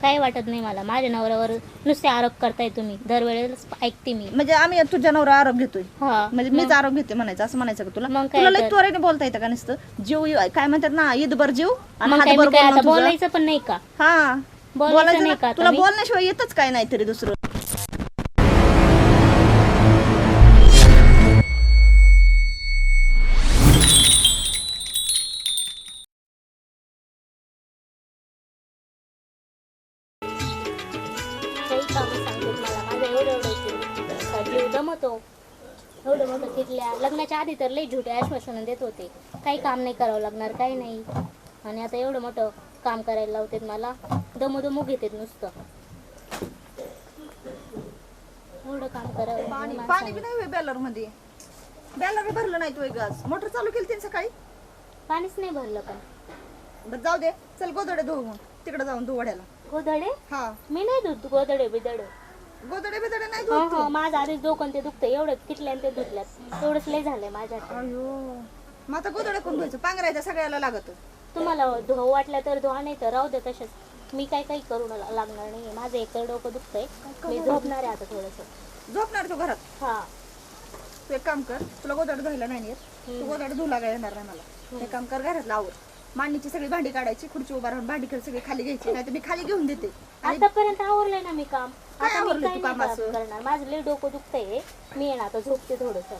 काही वाटत नाही मला. माझ्या नवऱ्यावर नुसते आरोप करताय तुम्ही. दरवेळेस ऐकते मी. म्हणजे आम्ही तुझ्या नवरा आरोप घेतोय. हा. म्हणजे मीच आरोप घेते म्हणायचं असं म्हणायचं का तुला? मग काय तुला लई तर? त्वरेने बोलता येतं का नुसतं? जीव काय म्हणतात ना ईदभर जीव आणि मग काय हातभर मी काय बोलणं आता तुझं. बोलायचं पण नाही का? हा. बोलायचं बोलायचं नाही ना. का आता तुला मी? बोलण्याशिवाय येतच काय नाही तरी दुसरं. एवढं मोठं तिथल्या लग्नाच्या आधी तर लई झुटे आश्वासनं देत होते. काही काम नाही करावं लागणार काही नाही. आणि आता एवढं मोठं काम करायला लावतात मला. दमोदमो घेतात नुसतं. एवढं काम करावं पाणी पाणी. बी नाही बॅलरमध्ये बॅलर भरलं नाही तू गाज मोटर चालू केली तिने सकाळी? पाणीच नाही भरलं पण. बरं जाऊ दे. चल गोदडे धुवून तिकडे जाऊन धुवड्याला गोधडे? हा. मी नाही धुत गोधडे बिदडे गोदडे बिदडे नाही हा हा माझं आधीच डोकं ते दुखतं एवढं किटल्या ते धुतल्यात. एवढंच लय झालंय माझ्या अयो. मग आता गोदडे कोण धुवायचं? पांघरायचं सगळ्याला लागत. तुम्हाला धुवा वाटल्या तर धुवा नाही तर राहू दे तसेच. मी काय काही करू लागणार नाही. माझं एकतर डोकं दुखतंय. मी झोपणार आहे आता थोडस. झोपणार तू घरात? हा. तू एक काम कर तुला गोदड धुवायला नाही येत. तू गोदड धुला काय येणार नाही मला. एक काम कर घरातला आवर मांडणीची सगळी भांडी काढायची खुर्ची उभा राहून भांडी कर सगळी खाली घ्यायची नाही तर मी खाली घेऊन देते. आतापर्यंत आवरलंय ना मी काम. आता मी आवरलं नाही कामाचं? करणार. माझं लय डोकं दुखतंय. मी येणार आता झोपते थोडस.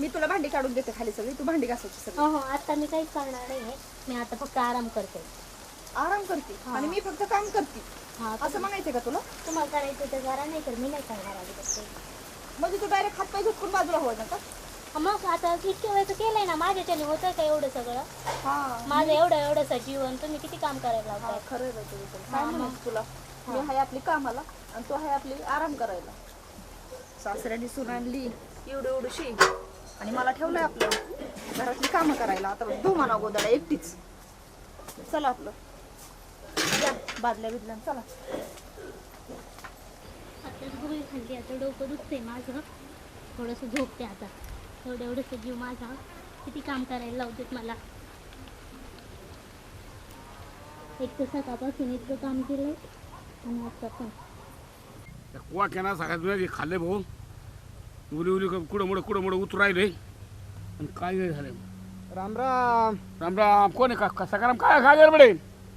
मी तुला भांडी काढून देते खाली सगळी. तू भांडी घासायची सगळी. हो हो आता मी काहीच करणार नाहीये मी आता फक्त आराम करते. आराम करते? आणि मी फक्त काम करते. हा असं म्हणायचं का तुला? तुम्हाला करायचं तर करा नाही तर मी नाही करणार आधी. म्हणजे तू डायरेक्ट हात पाय झुकून बाजूला व्हायचा का मग आता इतक्या वेळेचं केलंय ना माझ्याच्याने होतं का एवढं सगळं? हा. माझं एवढं एवढंसं जीवन तुम्ही किती काम करायला हा, लावताय? खरं आहे बाई तुझं. तर. काय म्हणायचं तुला? मी आहे आपली कामाला आणि तू आहे आपली आराम करायला. सासऱ्याने सून आणली एवढी एवढीशी. आणि मला ठेवलंय आपलं. घरातली कामं करायला. आता धू म्हणा गोदाला एकटीच. चला आपलं. या बादल्या बिदल्या चला. गोळी खाल्ली आता डोकं दुखते माझं. थोडंसं झोपते आता. एवढं एवढंसं जीव माझा. किती काम करायला लावतात मला. एक तर सकाळपासून इतकं काम केलंय. पण कुवा केना सगळ्यात खाल्ले भाऊ उली उली कुठं मुडं कुठं मुडं उतरू राहिले आणि काय काय झालं राम राम राम राम कोण आहे का का- सकाराम काय काय आहे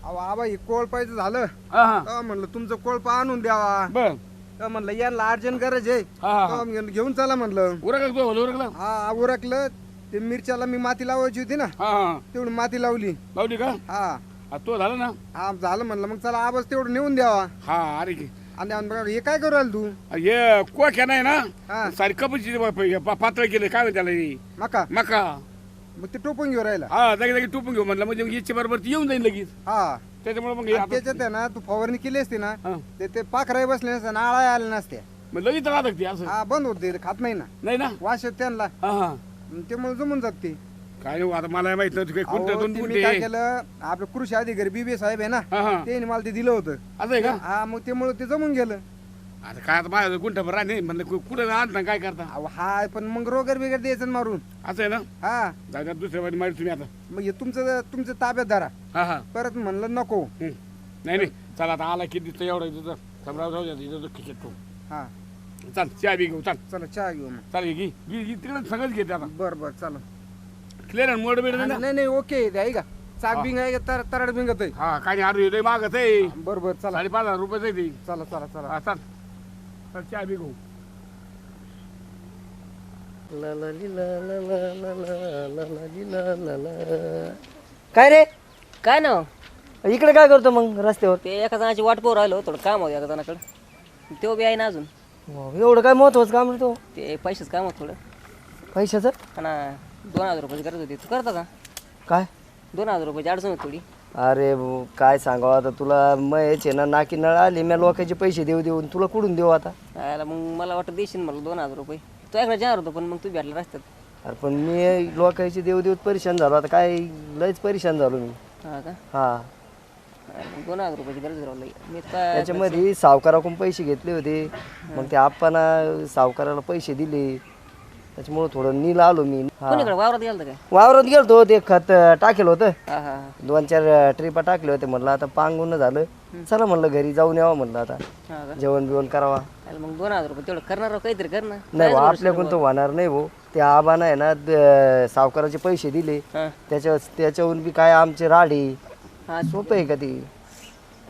अहो आबा हे कोळपायचं झालं हा हा तेव्हा म्हणलं तुमचं कोळपा आणून द्यावा बर तेव्हा म्हणलं यांना अर्जंट गरज आहे हा हा तेव्हा म्हणलं घेऊन चला म्हणलं उरकलं तू उरकलं हा उरकलं ते मिरच्याला मी माती लावायची होती ना हा हा. तेवढी माती लावली. लावली का? हा. तो झालं ना. हा झालं म्हणलं. मग चला आवाज तेवढं नेऊन द्यावा. हा अरे की आणि आणि बघा, हे काय करू राहिला तू? हे कुवा केना आहे हा. ना सारी कपची पातळ केलं काय म्हणते त्याला हे? मका. मका. मग ते टोपून घेऊन राहिला. हा जागी जागी टोपून घेऊ म्हणलं. म्हणजे याची बरोबर ती येऊन जाईल लगेच. हा. त्याच्यामुळे मग हे आणि आता- त्याच्यात आहे ना तू फवारणी केली असती ना हा. ते ते पाखराई बसले नसते नाळा आले नसते. मग लगेच राहत ते असं. हा बंद होते खात नाही ना. नाही ना? वास येत त्यांना. हा हा. त्यामुळे जमून जात ते. काय हो, आता मला माहीत नव्हतं काही कोणतं अहो, दोन ते मी कोणते काय केलं आपलं कृषी अधिकारी बीबी साहेब आहे ना हा हा. त्यांनी मला ते दिलं होतं. असं आहे का? हा मग त्यामुळे ते जमून गेलं. आता काय आता माझं गुंठभर राहणे म्हणलं कु- कुठं ना काय करता? अहो हा पण मग रोगर बिगर द्यायचं ना मारून. असं आहे ना? हा. जागा दुसऱ्या वारी मारी तुम्ही आता. मग हे तुमचं तुमचं ताब्यात धरा. हा हा. परत म्हणलं नको. नाही नाही. चला आता आला किती दिसतं एवढं तिथं समराव जाऊ द्या तिथं खिचत तो हा. चाल चहा बी घेऊ चाल. चला चहा घेऊ मग. चाल घे घे घे तिकडे सगळंच घेते आता. बर बर चला. क्लिअर आहे मोड बिड ना नाही नाही ओके आहे का चाक. बिंग आहे का तर तरड बिंगत आहे हा काय नाही अरे लय मागत आहे बर बर चला साडेपाच हजार रुपये आहे ते चला चला चला हा चाल चल चहा बी घेऊ काय रे काय ना इकडे काय करतो मग रस्त्यावर ते एका जणाची वाट पोर राहिलो थोडं काम होतं एका जणाकडं तो बी आहे ना अजून हो, एवढं काय महत्वाचं काम रे तो ते पैसेच काम होतं थोडं पैशाचं आणि दोन हजार रुपयाची गरज होती. तू करता का? काय? दोन हजार रुपयाची अडचण होती थोडी. अरे भाऊ, काय सांगावं आता तुला? मयच आहे ना नाकी नळ आली मी लोकांचे पैसे देऊ देऊन तुला कुठून देऊ आता? मग मला वाटतं देशील मला दोन हजार रुपये. तो एकदा जाणार होतो पण मग तू भेटला रस्त्यात अरे पण मी लोकांचे देऊ देऊ परेशान झालो. आता काय लयच परेशान झालो मी. हा का? हा. मग दोन हजार रुपयाची गरज राहिली मी काय त्याच्यामध्ये सावकाराकडून पैसे घेतले होते. मग ते आप्पाना सावकाराला पैसे दिले. त्याच्यामुळे थोडं नील आलो मी. हा. कोणीकडे? वावरात गेलं काय? वावरात गेलतो ते खत टाकेल होतं. हा हा दोन चार ट्रिपा टाकले होते म्हटलं आता पांगून झालं. चला म्हणलं घरी जाऊन यावं म्हणलं आता. हा का? जेवण बिवण करावा. अरे मग दोन हजार रुपये तेवढं करणार राव, काहीतरी कर ना नाही भाऊ आपल्याकडून तर होणार नाही भाऊ ते आबानं आहे ना द- सावकाराचे पैसे दिले. हा. त्याच्या त्याच्याहून बी काय आमचे राडे. हा. सोपं आहे का ते?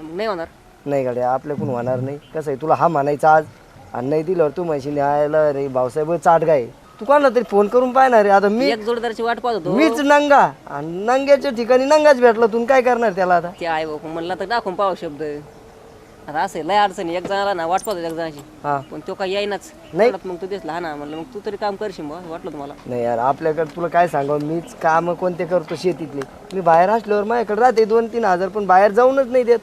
मग नाही होणार? नाही गाड्या आपल्याकडून होणार नाही. कसं आहे तुला हा म्हणायचा आज. आणि नाही दिल्यावर तू म्हणशी न्यायला रे भाऊसाहेब चाटगाय तू कोणाला तरी फोन करून पाहणार रे आता मी एक जोडदाराची वाट पाहत होतो. मीच नंगा. आणि नंग्याच्या ठिकाणी नंगाच भेटला तू. काय करणार त्याला आता? ते आहे भाऊ म्हणला तर दाखवून पाहू शब्द आता असं लय अडचणी एक जणाला ना वाट पाहतो एक जणाची. हा. पण तो काही येईनाच. नाही. मग तू दिसला हा ना. म्हणलं मग तू तरी काम करशील बा वाटलं तुम्हाला. नाही यार आपल्याकडे तुला काय सांगावं? मीच काम कोणते करतो शेतीतले? मी बाहेर असल्यावर माझ्याकडे राहते दोन तीन हजार पण बाहेर जाऊनच नाही देत.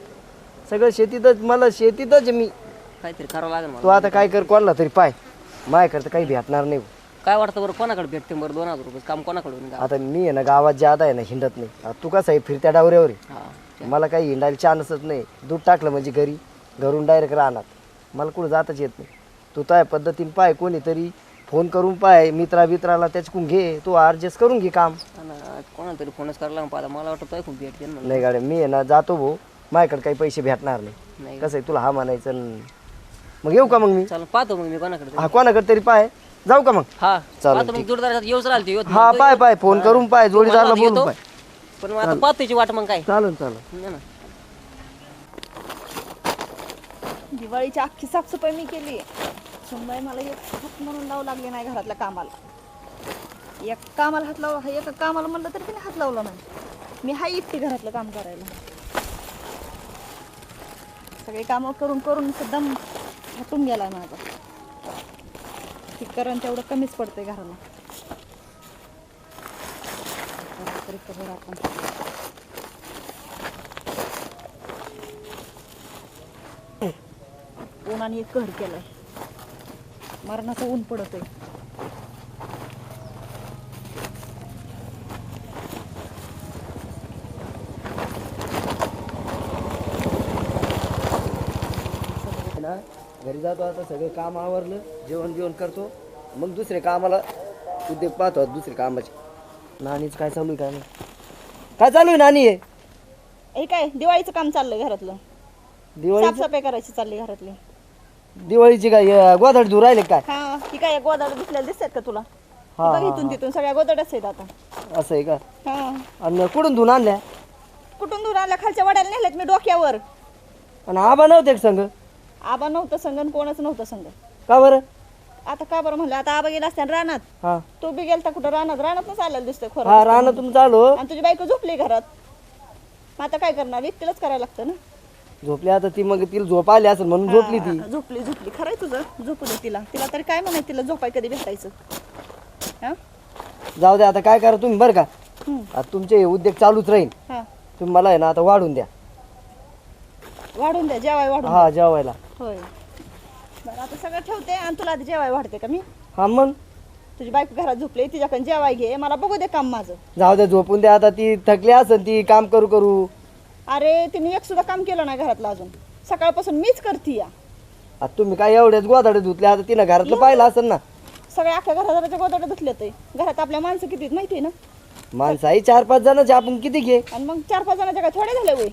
सगळं शेतीतच मला शेतीतच मी. काहीतरी करावं लागेल तू मला आता काय कर कोणाला तरी पाय. माझ्याकडे तर काही भेटणार नाही. काय वाटतं बरं कोणाकडे भेटते बरं दोन हजार रुपये काम कोणाकडे होईल का आता मी आहे ना गावात ज्यादा आहे ना हिंडत नाही. आता तू कसं आहे फिरत्या डावऱ्यावर आहे. हा मला काही हिंडायला चान्सच नाही. दूध टाकलं म्हणजे घरी घरून डायरेक्ट राहणार मला कुठं जाताच येत नाही. तू काय पद्धतीने पाय कोणीतरी फोन करून पाय मित्रा मित्राला त्याच्याकडून घे तू ॲडजस्ट करून घे काम. आणि कोणाला तरी फोनच करायला पाहता मला वाटतं तो खूप भेटते ना नाही गाड्या मी आहे ना जातो भाऊ. माझ्याकडे काही पैसे भेटणार नाही. नाही. कसं आहे तुला हा म्हणायचं मग येऊ का मग मी? चल पाहतो मग मी कोणाकडे. हा कोणाकडे तरी पाय. जाऊ का मग? हा. चालेल, पाहतो मग जोडदार येऊच राहिल ते हा पाय पाय फोन करून पाय जोडीदारला बोलून पाय. पण मग आता वाट मग काय? चालेल चालेल. नाही ना. दिवाळीची अख्खी साफसफाई मी केली. सुनबाई मला एक हात म्हणून लावू लागले नाही घरातल्या कामाला. एक कामाला हात लाव एका कामाला म्हणलं तरी तिने हात लावला नाही. मी हाय इतकी घरातलं काम करायला. सगळे कामं करून करून दम हटून गेलाय माझा. की करण तेवढं कमीच पडतंय घराला. जरा तरी आपण. उन्हाने एक कहर केलाय. मरणाचं ऊन पडत आहे घरी जातो आता सगळं काम आवरलं जेवण बिवण करतो. मग दुसरे कामाला उद्योग पाहतो दुसरे कामाचे. नानीच काय चालू आहे काय नाही. काय चालू आहे नानी आहे हे काय दिवाळीचं काम चाललंय घरातलं. दिवाळी साफसफाई करायची चालली घरातली. दिवाळीची काय अं, गोधड धुर राहिले काय? हा काय गोदाड दिसलेल्या दिसतात का तुला? हा, बघ इथून तिथून सगळ्या गोदाडच आहेत आता. असं आहे का? हा. आणि कुठून धुवून आणल्या? कुठून दूर आल्या खालच्या वड्याला नेल्यात मी डोक्यावर. आणि आबा नव्हते का संग? आबा नव्हतं संग आणि कोणच नव्हतं संग का बरं? आता का बरं म्हणलं? आता आबा गेला असत्या रानात. हा. तू बी गेलता कुठं? रानात. रानातच आलेलं दिसतंय खरं. हा रानातून चालू. आणि तुझी बायको झोपली घरात. मग आता काय करणार? एकटीलाच करायला लागतं ना. झोपली आता ती मग तिला झोप आली असेल म्हणून झोपली ती. हा, झोपली झोपली. खरंय तुझं. झोपू दे तिला. तिला तरी काय म्हणाय तिला झोपाय कधी भेटायचं? हा? जाऊ द्या आता काय करा तुम्ही बरं का? हम्म. आता तुमचे हे उद्योग चालूच राहील. हा. तुम्ही मला आहे ना आता वाढून द्या. वाढून द्या जेवाय वाढून हा जेवायला. होय. बरं आता सगळं ठेवते आणि तुला आधी जेवाय वाढते का मी? हा मग? तुझी बायको घरात झोपली तिच्याकडे जेवाय घे. मला बघू दे काम माझं. जाऊ द्या झोपून द्या आता ती थकली असेल ती काम करू करू. अरे तिने एक सुद्धा काम केलं नाही घरातलं अजून. सकाळपासून मीच करते या. आता तुम्ही काय एवढ्याच गोदाडे धुतले? आता तिनं घरातलं पाहिलं असेल ना. सगळ्या अख्ख्या घराच्या गोदड्या धुतल्या ते. घरात आपल्या माणसं किती आहेत माहिती आहे ना? माणसं आहे चार पाच जणांचे आपण किती घे? आणि मग चार पाच जणांच्या काय थोडे झाले वय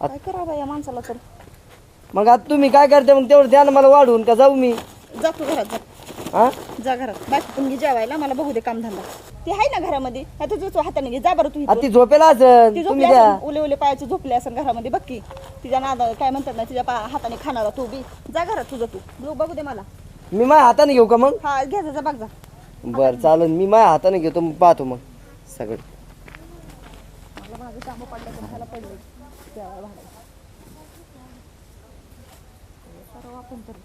काय करावं या माणसाला तर? मग आता तुम्ही काय करते मग तेवढं द्या ना मला वाढवून का जाऊ मी? जा तू घरात जा हा? जा घरात. बाकी पण घे जेवायला मला बघू दे काम धंदा. ती आहे ना घरामध्ये. तुझं हाताने घे. जा बरं तू आता. ती झोपेला असेल. ती तुम्ही झोपली द्या. असेल उले उले पायाचे झोपले असेल घरामध्ये. बघ की तिच्या नाद काय म्हणतात ना तिच्या पा- हाताने खाणारा तू बी. जा घरात तुझं तू. बघ- बघू दे मला. मी माझ्या हाताने घेऊ का मग? हा घ्या जा, जा बघ जा. बरं चालेल. मी माझ्या हाताने घेतो मग पाहतो मग. सगळं मला माझं कामं पडलं पण ह्याला पडले जेवायला भाडं. सर्व आपण तरी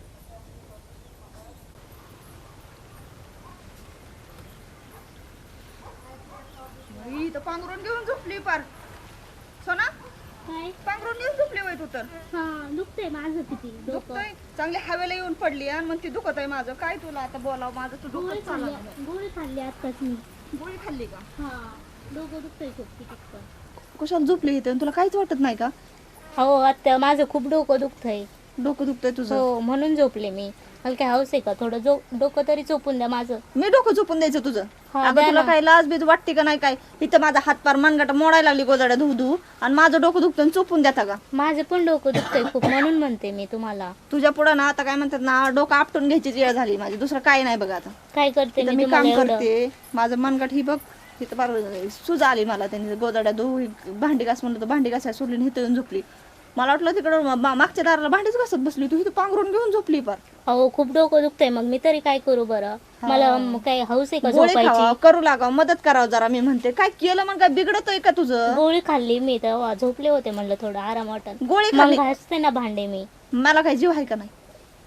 बाई, इथं पांघरून घेऊन झोपली पार सोना काय पांघरून घेऊन झोपली वय तू तर हा दुखतंय माझं किती? डोकं. दुखतोय चांगली हवेला येऊन पडली आणि मग ती दुखत आहे माझं. काय तुला आता बोलावं? माझं तू गोळी डोकं खाल्ली चाललं गोळी खाल्ली आत्ताच मी. गोळी खाल्ली का? हा डोकं दुखतंय खूप किती कशाला झोपली इथे? तुला काहीच वाटत नाही का? हो आत्ता माझं खूप डोकं दुखतंय. डोकं दुखतंय तुझं? हो म्हणून झोपले मी. मला काय आहे का? थोडं जो डोकं तरी चोपून द्या माझं. मी डोकं झोपून द्यायचं तुझं. हा, अगं द्या तुला ना. काय लाज बीज वाटते का नाही काय? इथं माझा हातपार मनगट मोडायला लागली गोदड्या धू धू आणि माझं डोकं दुखतं आणि चोपून देता का माझं पण डोकं दुखतंय खूप म्हणून म्हणते मी तुम्हाला. तुझ्या पुढं ना आता काय म्हणतात ना डोकं आपटून घ्यायची वेळ झाली माझी. दुसरं काय नाही बघा आता. काय करते इथं मी मी तुम्हाला काम एवढं? करते. माझं मनगट ही बघ तिथं बार सूज आली मला त्यांनी. गोदड्या धू भांडी घास म्हणलं तर भांडी घासाय सोडली आणि इथं येऊन झोपली. मला वाटलं तिकडं मा- मागच्या दाराला भांडीच घासत बसली तू इथं पांघरून घेऊन झोपली पार अहो खूप डोकं दुखतंय. मग मी तरी काय करू बरं? मला म- काय हौस आहे का गोळी खावा झोपायची? करू लागाव मदत करावं जरा मी म्हणते. काय केलं मग? काय बिघडतोय का तुझं? गोळी खाल्ली मी तेव्हा झोपले होते म्हणलं थोडं आराम वाटत. गोळी मग खाल्ली. घासते ना भांडे मी. मला काय जीव आहे का नाही?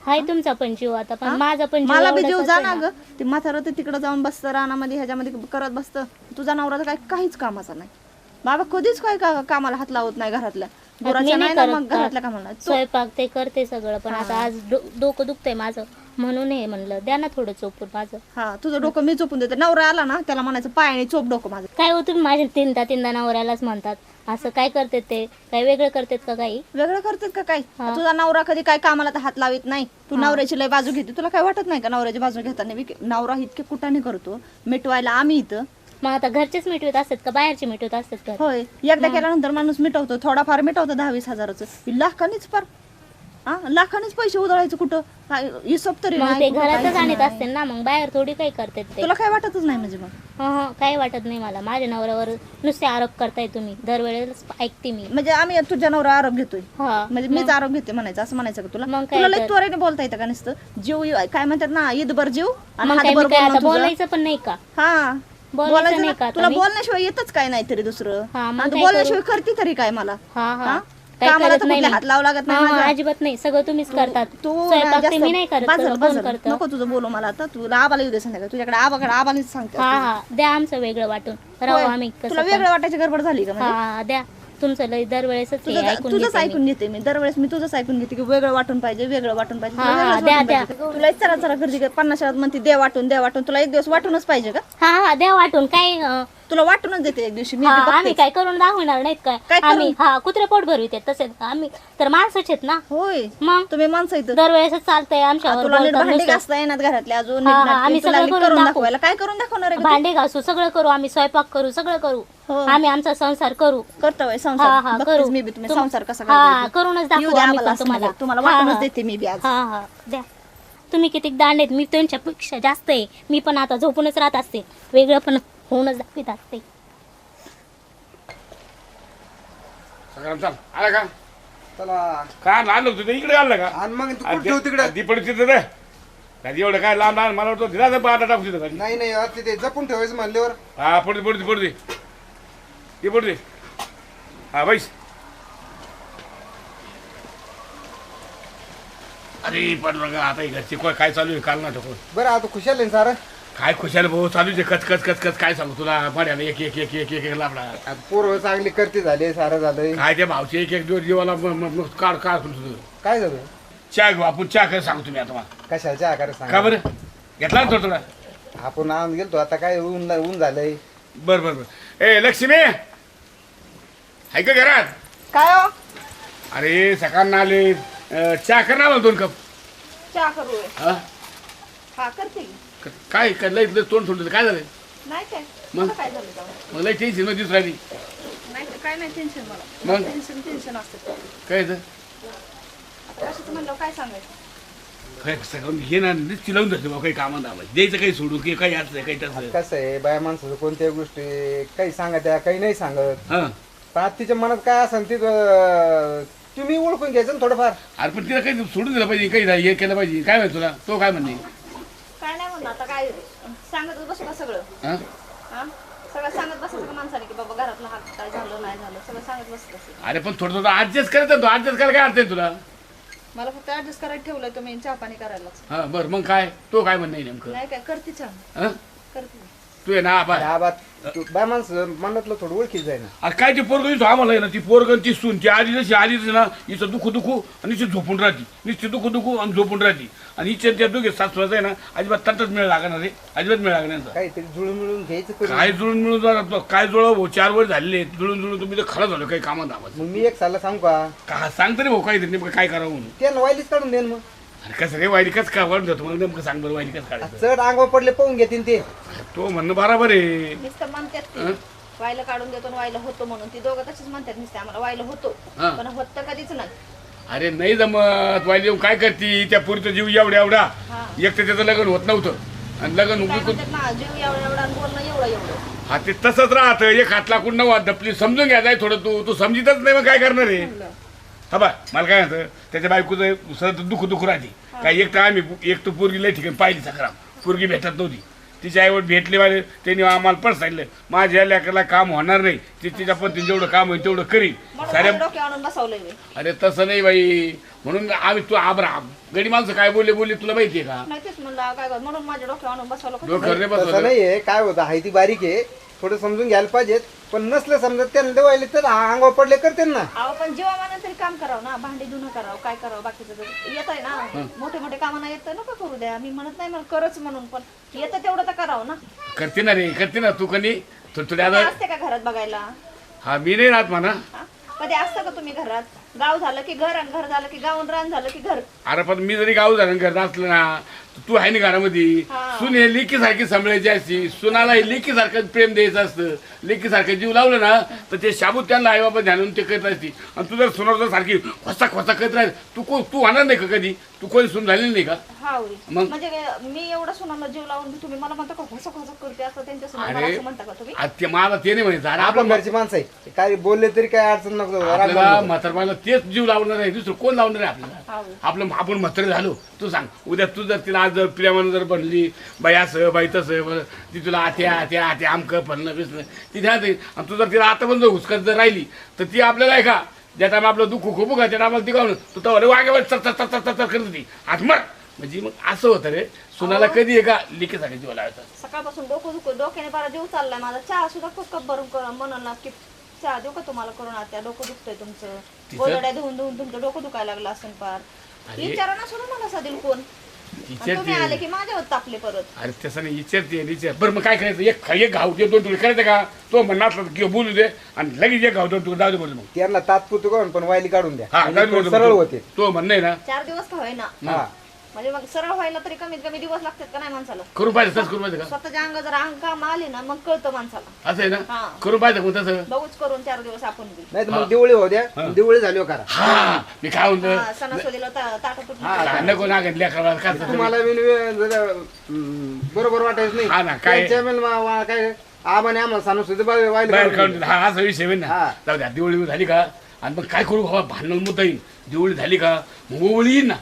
हाय तुमचा पण जीव आता पण माझा पण जीव मला बी जीव जा ना ना. ग. ते म्हातारं ते तिकडं जाऊन बसतं रानामध्ये ह्याच्यामध्ये करत बसतं. तुझा नवरा तर काय काहीच कामाचा नाही. बाबा कधीच काय का- कामाला हात लावत नाही घरातल्या. मी नाही करत का? तू- स्वयंपाक ते करते सगळं पण आता आज डो- डोकं दुखतंय माझं. म्हणून हे म्हणलं द्या ना थोडं चोपून माझं. हा तुझं डोकं मी चोपून देते. नवरा आला ना त्याला म्हणायचं पायाने चोप डोकं माझं. काय हो तुम्ही माझ्या तीनदा तीनदा नवऱ्यालाच म्हणतात. असं काय करते ते? काय वेगळं करतात का काही? वेगळं करतात का काय हा. तुझा नवरा कधी काय कामाला तर हात लावित नाही. तू नवऱ्याची लय बाजू घेते. तुला काय वाटत नाही का नवऱ्याची बाजू घेताना? नवरा इतके कुटाने करतो. मिटवायला आम्ही इथं. मग आता घरचेच मिटवत असतात का? बाहेरचे मिटवत असतात का? होय. एकदा केल्यानंतर माणूस मिटवतो थोडाफार मिटवतो दहा वीस हजाराचं. लाखानीच फार. हा लाखानीच पैसे उधळायचं कुठं? काय हिशोब तरी मग नाही, ते कुठं घरातच काहीच आणत नाही. असते ना मग बाहेर थोडी काही करतात ते. तुला काय वाटतच नाही म्हणजे मग? हं, हं, काही वाटत नाही मला. माझ्या नवऱ्यावर नुसते आरोप करताय तुम्ही. दरवेळेस ऐकते मी. म्हणजे आम्ही तुझ्या नवरा आरोप घेतोय. हा म्हणजे मीच आरोप घेते म्हणायचं असं म्हणायचं का तुला? मग काय तुला लई तर? त्वरेने बोलता येतं का नुसतं? जीव काय म्हणतात ना ईदभर जीव आणि मग काय हातभर मी काय बोलणं आता तुझं. बोलायचं पण नाही का? हा. बोलायचं नाही. का तुला मी? बोलण्याशिवाय येतच काय नाही तरी दुसरं हा, मग आणि तू काय बोलण्याशिवाय करते तरी काय मला हा हा? हा काय कामाला करत तर नाही कुठले मी. हात लावू लागत नाही हा, हा. अजिबात नाही सगळं तुम्हीच करतात तू स्वयंपाक ते जास्त मी नाही करत बाजूला- सगळं कोण बाजूला. करतं नको तुझं बोलू मला आता तुला आबाला येऊ दे संध्याकाळी तुझ्याकडे आबाकडे आबानेच सांगते हा हा द्या आमचं वेगळं वाटून राहू होय. आम्ही कसं तुला पण. वेगळं वाटायची गडबड झाली का म्हणजे हा, द्या तुमचं लय दरवेळेसच हे तुझं ऐकून तुझंच घेते मी. ऐकून घेते मी दरवेळेस मी तुझंच ऐकून घेते की वेगळं वाटून पाहिजे वेगळं वाटून पाहिजे हा, तुला वेगळंच द्या, वाटून द्या. पाहिजे. तुला एक चरा चरा करते का पन्नास शाळात म्हणते दे वाटून दे वाटून तुला एक दिवस वाटूनच पाहिजे का हा हा द्या वाटून काय अं, तुला वाटूनच देते एक दिवशी मी हा, बी आम्ही बघतेच. काय करून दाखवणार नाहीत काय काय करून? आम्ही हा कुत्रे पोट भरविते तसे आम्ही तर माणसंच आहेत ना होय मग तुम्ही माणसं इथं दरवेळेस चालतंय आ, आमच्यावर तुला नीट बोलतात भांडी नुसतं. घासता येणार घरातले अजून हा, हा. आम्ही तुला सगळं नीट करून करून दाखवू. दाखवायला काय करून दाखवणार आहे का तू? भांडे घासू सगळं करू आम्ही स्वयंपाक करू सगळं करू हो. आम्ही आमचा संसार करू हा संसार हा बघतेच करू मी बी तुम्ही तुम- संसार कसा हा करताय ते. करूनच येऊ दाखवू द्या आम्ही आम्हाला पण तुम्हाला हा, वाटूनच हा. देते मी बी आज हा हा द्या तुम्ही किती दांड आहेत मी त्यांच्यापेक्षा जास्त आहे मी पण आता झोपूनच राहत असते वेगळं पण होऊनच दाखवित असते. सगळं चाल आला का? चला. काय आलं तुझं इकडे आलं का? आणि मग तू कुठं ठेव तिकडे? दीपड तिथं रे कधी एवढं काय लांब लहान मला वाटतं दिला पाटा टाकू तिथं खाली. नाही नाही आता ते जपून ठेवायचं म्हणल्यावर. हा पडते पडते पडते ती पडते हा बैस. अरे पण बघा आता हे घरची काय काय चालू आहे? काल ना ठोकून बरं आता खुशाल आहे सारं? काय खुशाल भाऊ? चालू आहे कच कच कच कच. काय सांगू तुला? पाड्याला एक एक एक एक एक एक लाभला आता पोरं चांगली करते झाले सारं झालंय. काय त्या भावचे एक एक दिवस जीवाला म- म- म- काढ काढ तुझं. काय झालं? चहा घेऊ आपण चहा काय सांगतो मी आता मला. कशाच्या आकार सांग? का बरं? घेतला ना थोडा थोडा आपण आणून गेलतो आता काय ऊन ऊन झालंय. बर बर बर. ए लक्ष्मी! आहे का घरात? काय हो? अरे सकाळ आले. अं, चहा कर ना मला दोन कप. चहा करू. हा? हा करते की. क- काय काय लय लय तोंड सोडलं काय झालं? नाही काय? मग? मला काय झालं जाऊन? मग लय टेन्शनमध्ये दिसू राहिली. नाही काय नाही टेन्शन मला. मग? टेन्शन टेन्शन असतं. काय तर म्हणलं काय सांगायचं? काय सगळं घे ना नुसती लावून धरते बाबा काही कामात द्यायचं काही सोडून की काही काही तसं कसं आहे बाया माणसाचं कोणत्या गोष्टी काही सांगत आहे काही नाही सांगत. हा. पण आता तिच्या मनात काय असेल ते अं, तुम्ही ओळखून घ्यायचं ना थोडंफार. अरे पण तिला काही सोडून दिलं पाहिजे काही हे केलं पाहिजे. काय माहिती तुला? तो काय म्हणणे आता काय सांगतच बसू का सगळं? हा? हा? सगळं सांगत बसायचं का माणसाने की बाबा घरातलं हात काय झालं नाही झालं? सगळं सांगत बसत असेल. अरे पण थोडं थोडं ऍडजस्ट करायचं तो ऍडजस्ट करायला काय अर्थ आहे तुला? मला फक्त ऍडजस्ट करायला ठेवलंय तुम्ही चहा पाणी करायलाच. हा बरं मग काय? तो काय म्हणणे नेमकं? नाही काय करते चहा. हा? करते. तू आहे ना आबा तू- बाया माणसं मनातलं थोडं ओळखीच जाय ना. अरे काय ते पोरग दिसतो आम्हाला आहे ना ती पोरग ती सून ती आली जशी आलीच ना हिचं दुखू दुखू आणि ती झोपून राहते. नुसती दुखू दुखू आणि झोपून राहते. आणि हिच्या त्या दोघे सासूचं आहे ना अजिबात तंटच मिळ लागणार रे अजिबात मिळ लागणार. काहीतरी जुळून मिळून घ्यायचं. काय जुळून मिळून तो- काय जुळव भाऊ? चार वर झालेले आहेत. जुळून जुळून तुम्ही तर खरं झालं काही कामात आवाज मग मी एक साला सांगू का? का सांग तरी भाऊ काहीतरी नेमकं काय करावं म्हणून? ते वायलीच काढून देन मग. अरे कसं रे वाईली कस का वाढून जातो मला नेमकं सांग बरं वाईली कस काढायचं? चढ अंगावर पडले पाहून घेतील ते. तो म्हणणं बरोबर आहे. नुसतं म्हणतात हं? ते वायला काढून देतो आणि वायला होतो म्हणून. ती दोघं तशीच म्हणतात नुसते आम्हाला वायला होतो. हा. पण होत तर कधीच नाही. अरे नाही जमत. वाईली येऊन काय करती? त्या पुरीचं जीव एवढा एवढा. हा. एक तर त्याचं लग्न होत नव्हतं. आणि लग्न काय उभी म्हणतात ना जीव एवढा एवढा आणि बोलणं एवढं एवढं. हा ते तसंच राहतं. एक हात लाकूड नऊ हात दपली समजून घ्यायचं आहे थोडं तू. तू समजितच नाही मग काय करणार आहे? हा बा मला काय म्हणतं त्याच्या बायकोचं सतत दुःख दुःख राहते. काय एक तर आम्ही एक तर पोरगी लय ठिकाणी पाहिली सकाळ. पोरगी भेटत नव्हती. तिच्या आईवर भेटले वाले त्यांनी आम्हाला पण सांगितलं माझ्या लेकरला काम होणार नाही. ती तिच्या पद्धतीने जेवढं काम होईल तेवढं करीन. म्हणून साऱ्या. अरे तसं नाही बाई. म्हणून आम्ही तू आबरा गडी माणसं काय बोलले बोलले तुला माहितीये का? नाही डोक्यावर तसं बसवलं नाहीये. काय होतं हाय ती बारीक आहे. थोडं समजून घ्यायला पाहिजेत. पण नसलं समजत त्यांना देवायले तर अंगावर पडले करते ना अहो पण जीवामानं तरी काम करावं ना भांडी धुणं करावं काय करावं बाकीचं तर येत आहे ना मोठे मोठे कामांना येतं नका करू द्या. मी म्हणत नाही मला करच म्हणून पण येतं तेवढं तर करावं ना. करते ना रे करते ना. तू कधी? कधी आता असते का घरात बघायला? हा मी नाही राहत म्हणा. हा? कधी असतं का तुम्ही घरात? गाव झालं की घर आणि घर झालं की गाव आणि रान झालं की घर? अरे पण मी जरी गाव झालं करत असलं ना तू आहे ना घरामध्ये. सून हे लेकी सारखी सांभाळायची असती सुनाला हे लेकी सारखं प्रेम द्यायचं असतं. लेकी सारखं जीव लावलं ना तर ते शाबूत त्यांना आई बाबा ध्यानून ते करत असती. आणि तू जर सुनावर सारखी खोसा खोसा करत राहील तू को तू होणार नाही का कधी? तू कोणी सून झालेली नाही का? हा होय. मग? म्हणजे काय, मी एवढं सुनाला जीव लावून तुम्ही मला म्हणता का घोसा घोसा करते असं त्यांच्या मला अरे असं म्हणता का तुम्ही? आज ते मला ते नाही म्हणायचं अरे आपण आपलं घरची माणसं आहे काय बोलले तरी काय अडचण नको. आपल्याला म्हातारमाला तेच जीव लावणार आहे. दुसरं कोण लावणार आहे आपल्याला? हा होय. आपलं आपण म्हातारे झालो. तू सांग. उद्या तू जर तिला जर प्रेमानं जर बनली बाई असं बाई तसं ती तुला आत्या आत्या आत्या आमकं फलणं बिसणं ती ध्यान देईल आणि तू जर तिला आता पण जर हुसकत जर राहिली तर ती आपल्याला आहे का? ज्या टाइम आपलं दुःख खूप का त्या टायमाला ती गावलं तू तर वागेवर चर चर चर चर चर करत होती. आज मग म्हणजे मग असं होतं रे. सुनाला कधी आहे का लिखी सांगायची जीव लावायचा? सकाळपासून डोकं दुखत डोक्याने बारा जीव चाललाय माझा. चहा सुद्धा खूप कप भरून कर म्हणून ना की चहा देऊ का तुम्हाला करून? आता डोकं दुखतंय तुमचं. गोदड्या धुवून धुवून तुमचं डोकं दुखायला लागलं असेल पार अरे. विचारा ना सोडून मला साधील कोण? तुम्ही आले विचारते की माझ्यावर तापले परत. अरे तसं नाही विचारते विचार बरं मग काय करायचं? एक एक घाव दे दोन तुकडे करायचं का? तो म्हणणार किंवा बोलू दे आणि लगेच एक घाव दोन तुकडे जाऊ दे बरं मग. त्यांना तात्पुरतं करून पण वायली काढून द्या. हा म्हणजे जाऊ दे सरळ मग. होते. तो म्हणणं आहे ना. चार दिवस का होईना? हा. म्हणजे मग सरळ व्हायला तरी कमीत कमी दिवस लागतात का नाही माणसाला? करून पाहिजे तसं करून पाहिजे का? स्वतःच्या अंग जर अंग काम आले ना मग कळतं माणसाला. असं आहे ना? हा. करून पाहिजे का मग तसं? बघूच करून चार दिवस आपण बी. नाही तर मग दिवळी होऊ द्या. दिवळी झाली हो करा. हा मी काय म्हणतो? हा, सणासुदीला ता- ताटं तुटली हा, नको ना गंडल्या करायला काय तसं? तुम्हाला बी वे- जरा, हम्म, बरोबर वाटायचं हा ना, नाही काय- त्यांच्या काय आबाने आम्हाला सांगू सुद्धा वायली बाहेर काढून काढून दिली. हा असा विषय होईल ना. हा. जाऊ द्या दिवाळी झाली का? आणि मग काय करू बाबा भांडण मुद्दा येईल. दिवाळी झाली का? मग ना.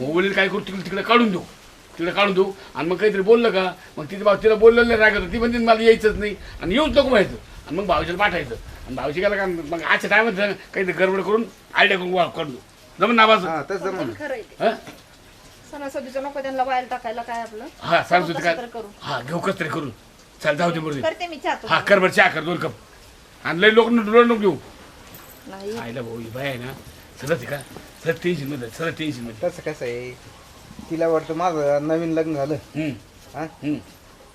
ओवळीला काय करू तिकडे तिकडे काढून देऊ. तिकडे काढून देऊ. आणि मग काहीतरी बोललं का? मग तिथे भाऊ तिला बोललेलं नाही रागत ती म्हणते मला यायचंच नाही. आणि येऊच नको व्हायचं आणि मग भाऊच्याला पाठायचं आणि भाऊची गेला का मग आजच्या टायमात काहीतरी गडबड करून आयडिया करून वा- काढून देऊ. जमून नावाचं हा तसं म्हणून खरं आहे ते. हा? सणासुदीचं नको त्यांना वायल टाकायला काय आपलं? हा सांगतो कसं काय? तर करू. हा घेऊ कसं तरी करून. चल जाऊ दे बरोबर करते मी चहा हा तुम्हाला. कर बरं चहा कर दोन कप. आणि लई लोक डोळं नको घेऊ. नाही. आईला भाऊ ही बाय आहे ना. सगळं का सगळं टेन्शनमध्ये सगळं टेन्शनमध्ये. तसं कसं आहे तिला वाटतं माझं नवीन लग्न झालं. हम्म, हा? हम्म.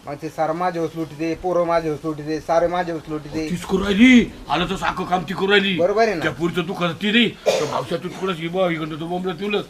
मग ते सारं माझे उचलुटी दे पोरं माझे उचलुटी दे सारे माझे उचलुटी दे तीच करू राहिली. आलं तर साखं काम ती करू राहिली. बरोबर आहे ना? त्या पुढचं तू करत ती नाही. तर भावशा तू तिकडंच ही बा इकडं तू बोंबलं तुलंच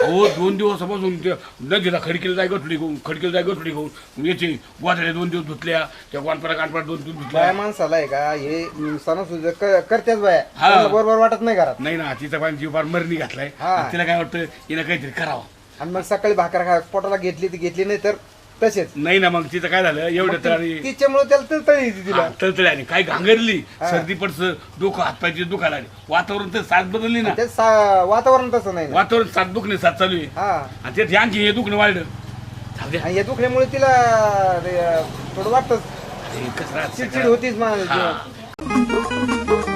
अहो दोन दिवसापासून ते नदीला खडकीला जाय गठुडी घेऊन खडकीला जाय गठुडी घेऊन याचे वाटले दोन दिवस धुतल्या त्या वानपरा कानपरा दोन दिवस धुतल्या. बाया माणसाला आहे का? हे सणासुद करतेच बाया. हा. त्यांना बरोबर वाटत नाही घरात. नाही ना तिचा पण जीव फार मरणी घातलाय. हा. तिला काय वाटतं? हिनं काहीतरी करावं. आणि मग सकाळी भाकर खा पोटाला घेतली ती घेतली नाही तर तसेच. नाही ना मग तिचं काय झालं? एवढं तर आणि तिच्यामुळे त्याला तळतळी येते तिला तळतळी आणि काय घांगरली. सर्दी पडचं डोकं हातपायची दुखायला लागली. वातावरण तर साथ बदलली ना. ते सा- वातावरण तसं नाही ना. वातावरण साथ दुखणे साथ चालू आहे. हा. आणि ते ध्यानची हे दुखणं वाढलं. जाऊ आणि या दुखण्यामुळे तिला थोडं वाटत अरे, कसं राहतं चिडचिड सगळं. होतीच हा. जीवात.